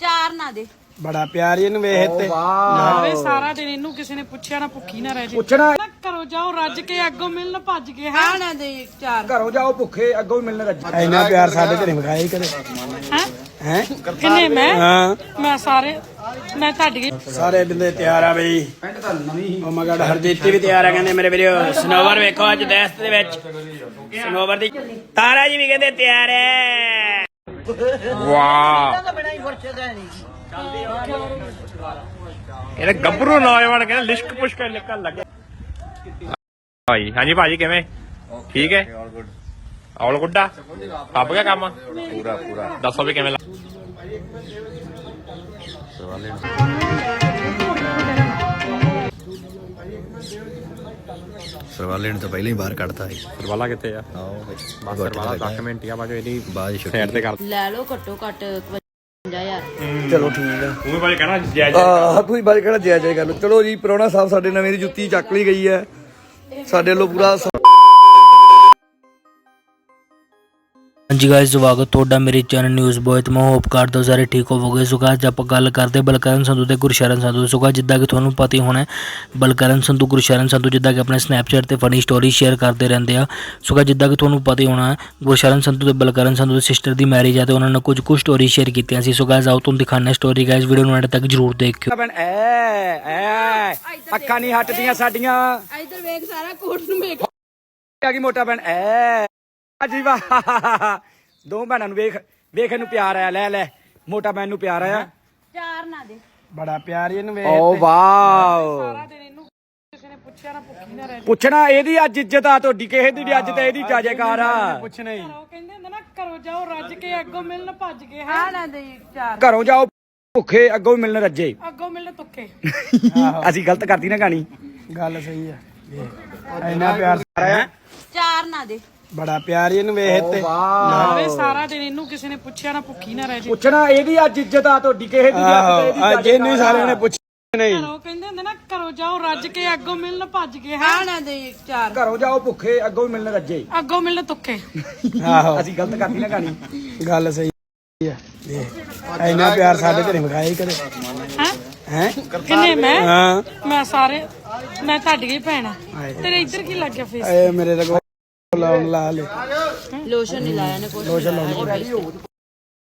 ਚਾਰ ਨਾ ਦੇ। ਬੜਾ ਪਿਆਰ ਇਹਨੂੰ ਵੇਖ ਤੇ। ਆਵੇ ਸਾਰਾ ਦਿਨ ਇਹਨੂੰ ਕਿਸੇ ਨੇ ਪੁੱਛਿਆ ਨਾ ਭੁੱਖੀ ਨਾ ਰਹਿ ਜੇ। ਪੁੱਛਣਾ ਘਰੋਂ ਜਾਓ ਰੱਜ ਕੇ ਅੱਗੋਂ ਮਿਲਣ ਭੱਜ ਕੇ ਹੈ? ਨਾ ਦੇ ਚਾਰ। ਘਰੋਂ ਜਾਓ ਭੁੱਖੇ ਅੱਗੋਂ ਹੀ ਮਿਲਣ ਰੱਜ। ਇੰਨਾ ਪਿਆਰ ਸਾਡੇ ਘਰੇ ਹੀ ਕਦੇ। ਹੈ? ਹੈ? ਕਿੰਨੇ ਮੈਂ? ਹਾਂ। ਮੈਂ ਸਾਰੇ ਮੈਂ ਤੁਹਾਡੀ ਸਾਰੇ ਬੰਦੇ ਤਿਆਰ ਆ ਬਈ। ਪੈਂਟ ਤਾਂ ਨਵੀਂ ਹੀ ਓ ਮਗੜ ਹਰਜੀਤੀ ਵੀ ਤਿਆਰ ਆ ਕਹਿੰਦੇ ਮੇਰੇ ਵੀਰੋ ਸਨੋਵਰ ਵੇਖੋ ਅੱਜ ਦਸਤ ਦੇ ਵਿੱਚ। ਸਨੋਵਰ ਦੀ ਤਾਰਾ ਜੀ ਵੀ ਕਹਿੰਦੇ ਤਿਆਰ ਹੈ ਇਹਨੇ ਗੱਭਰੂ ਨੌਜਵਾਨ ਕਹਿੰਦੇ ਲਿਸ਼ਕ ਪੁਸ਼ਕ ਨਿਕਲ ਲੱਗੇ। ਭਾਈ ਹਾਂਜੀ ਭਾਜੀ ਕਿਵੇਂ? ਠੀਕ ਹੈ? ਆਲ ਗੁੱਡਾ ਫੱਬ ਗਿਆ ਕੰਮ? ਪੂਰਾ ਪੂਰਾ। ਦੱਸੋ ਵੀ ਕਿਵੇਂ ਲੱਗ- ਸਰਵਾਲੇ ਨੇ ਤਾਂ ਪਹਿਲਾਂ ਹੀ ਬਾਹਰ ਕੱਢਤਾ ਸੀ। ਸਰਵਾਲਾ ਕਿੱਥੇ ਆ? ਆਓ ਬਸ ਸਰਵਾਲਾ 10 ਮਿੰਟ ਹੀ। ਆ ਬਾਜੋ ਇਹਦੀ ਬਾਅਦ ਛੁੱਟੀ ਸਾਈਡ ਤੇ ਕਰ ਲੈ ਲਓ ਘੱਟੋ ਘੱਟ 51000 ਚਲੋ ਠੀਕ ਆ। ਤੂੰ ਵੀ ਭਾਜੀ ਕਹਿਣਾ ਜੈ ਜੈ ਆਹ ਤੁਸੀਂ ਬਾਜ ਕਿਹੜਾ ਜੈ ਜੈ ਕਰ ਲਓ। ਚਲੋ ਜੀ ਪ੍ਰੋਣਾ ਸਾਹਿਬ ਸਾਡੇ ਨਵੇਂ ਦੀ ਜੁੱਤੀ ਚੱਕ ਲਈ ਗਈ ਹੈ। ਸਾਡੇ ਵੱਲੋਂ ਪੂਰਾ ਹਾਂਜੀ ਗਾਇਸ ਸਵਾਗਤ ਤੁਹਾਡਾ ਮੇਰੇ ਚੈਨਲ ਨਿਊਜ਼ ਬੋਏ ਤੇ ਮੈਂ ਹੋਪ ਕਰਦਾ ਹਾਂ ਸਾਰੇ ਠੀਕ ਹੋਵੋਗੇ। ਸੋ guys, ਆਪਾਂ ਗੱਲ ਕਰਦੇ ਬਲਕਰਨ ਸੰਧੂ ਤੇ ਗੁਰਸ਼ਰਨ ਸੰਧੂ ਸੋ ਜਿੱਦਾਂ ਕਿ ਤੁਹਾਨੂੰ ਪਤਾ ਹੀ ਹੋਣਾ ਬਲਕਰਨ ਸੰਧੂ ਗੁਰਸ਼ਰਨ ਸੰਧੂ ਜਿੱਦਾਂ ਕਿ ਆਪਣੇ ਸਨੈਪਚੈਟ ਤੇ ਫਨੀ ਸਟੋਰੀ ਸ਼ੇਅਰ ਕਰਦੇ ਰਹਿੰਦੇ ਆ। ਸੋ ਜਿੱਦਾਂ ਕਿ ਤੁਹਾਨੂੰ ਪਤਾ ਹੀ ਹੋਣਾ ਗੁਰਸ਼ਰਨ ਸੰਧੂ ਤੇ ਬਲਕਰਨ ਸੰਧੂ ਦੀ ਸਿਸਟਰ ਦੀ ਮੈਰਿਜ ਹੈ ਤੇ ਉਹਨਾਂ ਨੇ ਕੁਝ ਕੁ ਸਟੋਰੀ ਸ਼ੇਅਰ ਕੀਤੀਆਂ ਸੀ। ਸੋ ਗਾਇਸ ਆਓ ਤੁਹਾਨੂੰ ਦਿਖਾਉਂਦੇ ਹਾਂ ਸਟੋਰੀ ਗਾਇਸ ਵੀਡੀਓ ਨੂੰ ਐਡ ਤੱਕ ਜਰੂਰ ਦੇਖਿਓ। ਭੈਣ ਐ ਐ ਅੱਖਾਂ ਨਹੀਂ ਹਟਦੀਆਂ ਸਾਡੀਆਂ। ਇਧਰ ਵੇਖ ਸਾਰਾ ਕੋਟ ਨੂੰ ਵੇਖ। ਆ ਗਈ ਮੋਟਾ ਭੈਣ ਐ। ਆ ਜੀ ਵਾਹ। ਦੋ ਭੈਣਾਂ ਨੂੰ ਵੇਖ ਵੇਖ ਇਹਨੂੰ ਪਿਆਰ ਆਇਆ ਲੈ ਲੈ। ਮੋਟਾ ਭੈਣ ਨੂੰ ਪਿਆਰ ਆਇਆ। ਚਾਰ ਨਾ ਦੇ। ਬੜਾ ਪਿਆਰ ਇਹਨੂੰ ਵੇਖ ਓ ਵਾਓ। ਸਾਰਾ ਦਿਨ ਇਹਨੂੰ ਕਿਸੇ ਨੇ ਪੁੱਛਿਆ ਨਾ ਭੁੱਖੀ ਨਾ ਰਹਿ ਜੇ ਪੁੱਛਣਾ ਇਹਦੀ ਅੱਜ ਇੱਜ਼ਤ ਆ ਤੁਹਾਡੀ ਕਿਸੇ ਦੀ ਨੀ, ਅੱਜ ਤਾਂ ਇਹਦੀ ਜਾਜੇਕਾਰ ਆ। ਪੁੱਛਣਾ ਹੀ। ਉਹ ਕਹਿੰਦੇ ਹੁੰਦੇ ਨਾ ਘਰੋਂ ਜਾਓ ਰੱਜ ਕੇ ਅੱਗੋਂ ਮਿਲਣ ਭੱਜ ਕੇ ਹੈ। ਹਾਂ ਨਾ ਦੇ ਚਾਰ ਘਰੋਂ ਜਾਓ ਭੁੱਖੇ ਅੱਗੋਂ ਮਿਲਣ ਰੱਜੇ। ਅੱਗੋਂ ਮਿਲਣ ਤੁੱਕੇ ਅਸੀਂ ਗਲਤ ਕਰਤੀ ਨਾ ਕਹਾਣੀ। ਗੱਲ ਸਹੀ ਆ। ਇੰਨਾ ਪਿਆਰ ਹੈ ਚਾਰ ਨਾ ਦੇ। ਬੜਾ ਪਿਆਰ ਇਹਨੂੰ ਵੇਖ ਤੇ। ਆਵੇ ਸਾਰਾ ਦਿਨ ਇਹਨੂੰ ਕਿਸੇ ਨੇ ਪੁੱਛਿਆ ਨਾ ਭੁੱਖੀ ਨਾ ਰਹਿ ਜੇ। ਪੁੱਛਣਾ ਇਹਦੀ ਅੱਜ ਇੱਜ਼ਤ ਆ ਤੁਹਾਡੀ ਕਿਸੇ ਦੀ ਅੱਜ ਤਾਂ ਆਹੋ ਇਹਦੀ ਅੱਜ ਇਹਨੂੰ ਹੀ ਸਾਰਿਆਂ ਨੇ ਆ। ਪੁੱਛਣਾ ਹੀ ਘਰੋਂ ਕਹਿੰਦੇ ਹੁੰਦੇ ਨਾ ਘਰੋਂ ਜਾਓ ਰੱਜ ਕੇ ਅੱਗੋਂ ਮਿਲਣ ਭੱਜ ਕੇ ਹੈ? ਹਾਂ ਨਾ ਦੇ ਚਾਰ। ਘਰੋਂ ਜਾਓ ਭੁੱਖੇ ਅੱਗੋਂ ਹੀ ਮਿਲਣ ਰੱਜੇ। ਅੱਗੋਂ ਮਿਲਣ ਤੁੱਕੇ ਆਹੋ। ਅਸੀਂ ਗਲਤ ਕਰਤੀ ਨਾ ਕਹਾਣੀ। ਗੱਲ ਸਹੀ ਆ। ਵੇਖ। ਇੰਨਾ ਪਿਆਰ ਸਾਡੇ ਘਰੇ ਵਿਖਾਇਆ ਹੀ ਕਦੇ। ਹੈ? ਹੈ? ਕਿੰਨੇ ਮੈਂ? ਹਾਂ। ਮੈਂ ਸਾਰੇ ਮੈਂ ਤੁਹਾਡੀ ਹੀ ਭੈਣ ਆ। ਤੇਰੇ ਇੱਧਰ ਕੀ ਲੱਗ ਗਿਆ ਫੇਸ ਏ ਮੇਰੇ ਲਗੋ ਲਾਉਣ ਲਾ ਲੈ ਲੋਸ਼ਨ ਨਹੀਂ ਲਾਇਆ ਨੇ ਕੁਛ। ਲੋਸ਼ਨ ਲਾਉਣ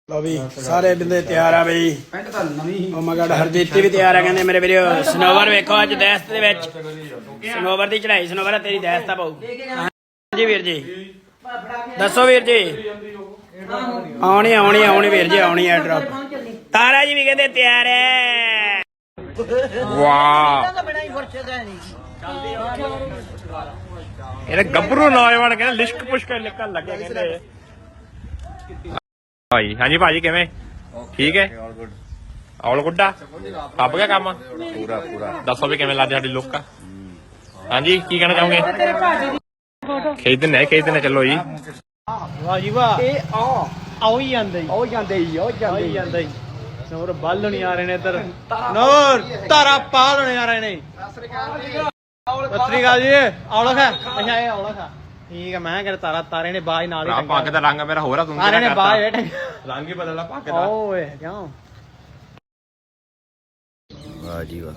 ਲੋ ਵੀ ਸਾਰੇ ਬੰਦੇ ਤਿਆਰ ਆ ਬਈ। ਪੈਂਟ ਤਾਂ ਨਵੀਂ ਹੀ ਓ ਮਗੜ ਹਰਜੀਤੀ ਵੀ ਤਿਆਰ ਆ ਕਹਿੰਦੇ ਮੇਰੇ ਵੀਰੋ ਸਨੋਵਰ ਵੇਖੋ ਅੱਜ ਦਸਤ ਦੇ ਵਿੱਚ। ਸਨੋਵਰ ਦੀ ਚੜਾਈ ਸਨੋਵਰ ਤੇਰੀ ਦਸਤ ਆ ਪਾਉ ਹਾਂਜੀ ਵੀਰ ਜੀ। ਦੱਸੋ ਵੀਰ ਜੀ। ਆਉਣੀ ਆਉਣੀ ਆਉਣੀ ਵੀਰ ਜੀ ਆਉਣੀ ਆ ਡ੍ਰੌਪ ਤਾਰਾ ਜੀ ਵੀ ਕਹਿੰਦੇ ਤਿਆਰ ਹੈ ਵਾਹ। ਇਹਨੇ ਗੱਭਰੂ ਨੌਜਵਾਨ ਕਹਿੰਦੇ ਲਿਸ਼ਕ ਪੁਸ਼ਕ ਨਿਕਲ ਲੱਗੇ ਕਹਿੰਦੇ ਭਾਈ ਹਾਂਜੀ ਭਾਜੀ ਕਿਵੇਂ? ਠੀਕ ਹੈ? ਆਲ ਗੁੱਡਾ ਫੱਬ ਗਿਆ ਕੰਮ ਪੂਰਾ ਪੂਰਾ। ਦੱਸੋ ਵੀ ਕਿਵੇਂ ਲੱਗਦੀ ਸਾਡੀ ਲੁੱਕ ਹਾਂਜੀ ਕੀ ਕਹਿਣਾ ਚਾਹੋਗੇ? ਖੇਡਦੇ ਨੇ ਖੇਡਦੇ ਨੇ ਚੱਲੋ ਜੀ ਇਹ ਆ ਆਉ ਹੀ ਜਾਂਦੇ ਉਹ ਜਾਂਦੇ ਹੀ ਉਹ ਜਾਂਦੇ ਹੀ ਜਾਂਦਾ ਹੀ ਨੂਰ ਬੱਲ ਨਹੀਂ ਆ ਰਹੇ ਨੇ ਇੱਧਰ ਨੂਰ ਤਾਰਾ ਪਾਲ ਨਹੀਂ ਆ ਰਹੇ ਨੇ ਸਤਿ ਸ੍ਰੀ ਅਕਾਲ ਜੀ। ਔਲਖ ਹੈ? ਅੱਛਾ ਇਹ ਔਲਖ ਆ। ਠੀਕ ਹੈ ਮੈਂ ਕਿਹਾ ਤਾਰਾ ਤਾਰੇ ਨੇ ਬਾਜ ਨਾਲ ਹੀ ਆ ਪੱਗ ਦਾ ਰੰਗ ਮੇਰਾ ਹੋਰ ਆ ਤੂੰ ਤਾਰੇ ਨੇ ਬਾਜ ਬੈਠੇ ਰੰਗ ਹੀ ਬਦਲਣਾ ਪੱਗ ਦਾ ਓਏ ਕਿਉਂ? ਵਾਹ ਜੀ ਵਾਹ।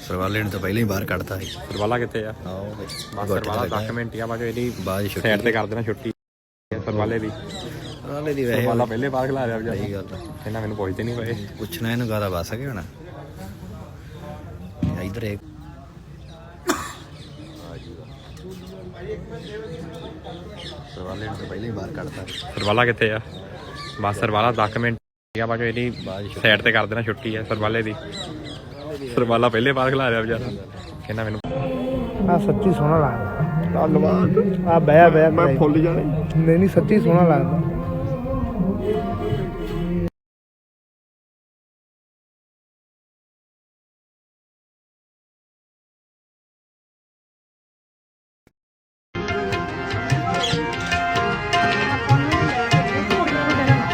ਸਰਵਾਲੇ ਨੇ ਤਾਂ ਪਹਿਲਾਂ ਹੀ ਬਾਹਰ ਕੱਢਤਾ ਸੀ। ਸਰਵਾਲਾ ਕਿੱਥੇ ਆ? ਆਓ ਬਸ ਸਰਵਾਲਾ 10 ਮਿੰਟ ਹੀ ਆ ਬਾਜੋ ਇਹਦੀ ਬਾਅਦ ਛੁੱਟੀ ਸਾਈਡ ਤੇ ਕਰ ਦੇਣਾ ਛੁੱਟੀ। ਸਰਵਾਲੇ ਦੀ। ਸਰਵਾਲੇ ਦੀ ਵੈਸੇ ਸਰਵਾਲਾ ਪਹਿਲੇ ਬਾਹਰ ਖਿਲਾ ਰਿਹਾ ਸਹੀ ਵਿਚਾਰਾ ਗੱਲ ਆ। ਇਹਨਾਂ ਮੈਨੂੰ ਪੁੱਛਦੇ ਨਹੀਂ ਪਏ। ਪੁੱਛਣਾ ਇਹਨੂੰ ਗਾਦਾ ਬਸ ਗਿਆ ਹੋਣਾ। ਇੱਕ ਸਰਵਾਲੇ ਨੇ ਤਾਂ ਪਹਿਲਾਂ ਹੀ ਬਾਹਰ ਕੱਢਤਾ ਸਰਵਾਲਾ ਕਿੱਥੇ ਆ? ਬਸ ਸਰਵਾਲਾ 10 ਮਿੰਟ ਹੀ ਆ ਬਾਜੋ ਇਹਦੀ ਸਾਈਡ ਤੇ ਕਰ ਦੇਣਾ ਛੁੱਟੀ ਆ ਸਰਵਾਲੇ ਦੀ। ਸਰਵਾਲਾ ਪਹਿਲੇ ਬਾਹਰ ਖਿਲਾ ਰਿਹਾ ਵਿਚਾਰਾ। ਕਹਿੰਦਾ ਮੈਨੂੰ ਆ ਸੱਚੀ ਸੋਹਣਾ ਲੱਗਦਾ। ਧੰਨਵਾਦ। ਆ ਬਿਆ ਬਿਆ ਮੈਂ ਫੁੱਲ ਜਾਣਾ ਨਹੀਂ ਨਹੀਂ ਸੱਚੀ ਸੋਹਣਾ ਲੱਗਦਾ।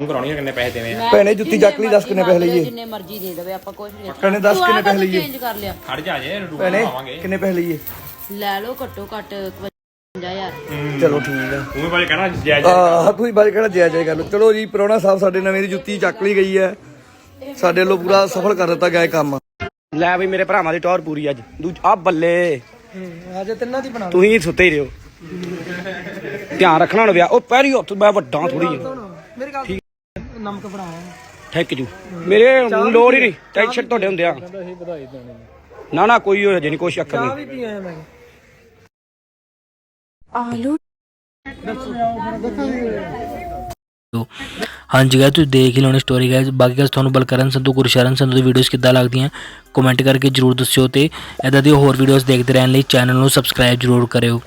ਤੂੰ ਕਰਾਉਣੀ ਆ ਕਿੰਨੇ ਪੈਸੇ ਦੇਵੇਂ ਆ? ਭੈਣੇ ਜੁੱਤੀ ਚੱਕ ਲਈ, ਦੱਸ ਕਿੰਨੇ ਪੈਸੇ ਲਈਏ? ਜਿੰਨੇ ਮਰਜ਼ੀ ਦੇ ਦੇਵੇ ਆਪਾਂ ਕੁਛ ਨਹੀਂ। ਭੈਣੇ, ਦੱਸ ਕਿੰਨੇ ਪੈਸੇ ਲਈਏ? ਚੇਂਜ ਕਰ ਲਿਆ। ਖੜ ਜਾ ਜੇ ਰੂਪ ਭੈਣੇ ਪਾਵਾਂਗੇ ਕਿੰਨੇ ਪੈਸੇ ਲਈਏ? ਲੈ ਲਓ ਘੱਟੋ ਘੱਟ 50000 ਚਲੋ ਠੀਕ ਆ। ਤੂੰ ਵੀ ਭਾਜੀ ਕਹਿਣਾ ਜੈ ਜੈ ਆਹ ਤੁਸੀਂ ਬਾਈ ਕਿਹੜਾ ਜੈ ਜੈ ਕਰ ਲਓ। ਚਲੋ ਜੀ ਪ੍ਰੋਣਾ ਸਾਹਿਬ ਸਾਡੇ ਨਵੇਂ ਦੀ ਜੁੱਤੀ ਚੱਕ ਲਈ ਗਈ ਹੈ। ਸਾਡੇ ਵੱਲੋਂ ਪੂਰਾ ਸਫਲ ਕਰ ਦਿੱਤਾ ਗਿਆ ਇਹ ਕੰਮ। ਲੈ ਬਈ ਮੇਰੇ ਭਰਾਵਾਂ ਦੀ ਟੌਰ ਪੂਰੀ ਅੱਜ। ਦੂਜ ਆ ਬੱਲੇ। ਅੱਜ ਤਿੰਨਾਂ ਦੀ ਬਣਾ ਤੁਸੀਂ ਸੁੱਤੇ ਹੀ ਰਹੋ। ਧਿਆਨ ਰੱਖਣਾ ਹੁਣ ਵਿਆਹ ਉਹ ਪੈਰੀ ਹੱਥ ਮੈਂ ਵੱਡਾ ਥੋੜੀ ਜਿਹਾ ਮੇਰੇ ਗੱਲ ਨਮਕ ਬਣਾਇਆ। ਥੈਂਕ ਯੂ ਮੇਰੇ ਲੋੜ ਹੀ ਨਹੀਂ। ਟੈਨਸ਼ਨ ਤੁਹਾਡੇ ਹੁੰਦੇ ਆ। ਨਾ ਨਾ ਕੋਈ ਹੋ ਨਹੀਂ ਕੋਈ ਸ਼ੱਕ ਨਹੀਂ। ਵੀ ਪੀ ਆਇਆ ਮੈਂ ਹਾਂਜੀ ਗਾਇਸ ਤੁਸੀਂ ਦੇਖ ਹੀ ਲਓਣੀ ਸਟੋਰੀ ਗਾਇਸ ਬਾਕੀ ਗਾਇਸ ਤੁਹਾਨੂੰ ਬਲਕਰਨ ਸੰਧੂ ਗੁਰਸ਼ਰਨ ਸੰਧੂ ਦੀ ਵੀਡੀਓਜ਼ ਕਿੱਦਾਂ ਲੱਗਦੀਆਂ ਕਮੈਂਟ ਕਰਕੇ ਜਰੂਰ ਦੱਸਿਓ ਤੇ ਇਦਾਂ ਦੀ ਹੋਰ ਵੀਡੀਓਜ਼ ਦੇਖਦੇ ਰਹਿਣ ਲਈ ਚੈਨਲ ਨੂੰ ਸਬਸਕ੍ਰਾਈਬ ਜਰੂਰ ਕਰਿਓ।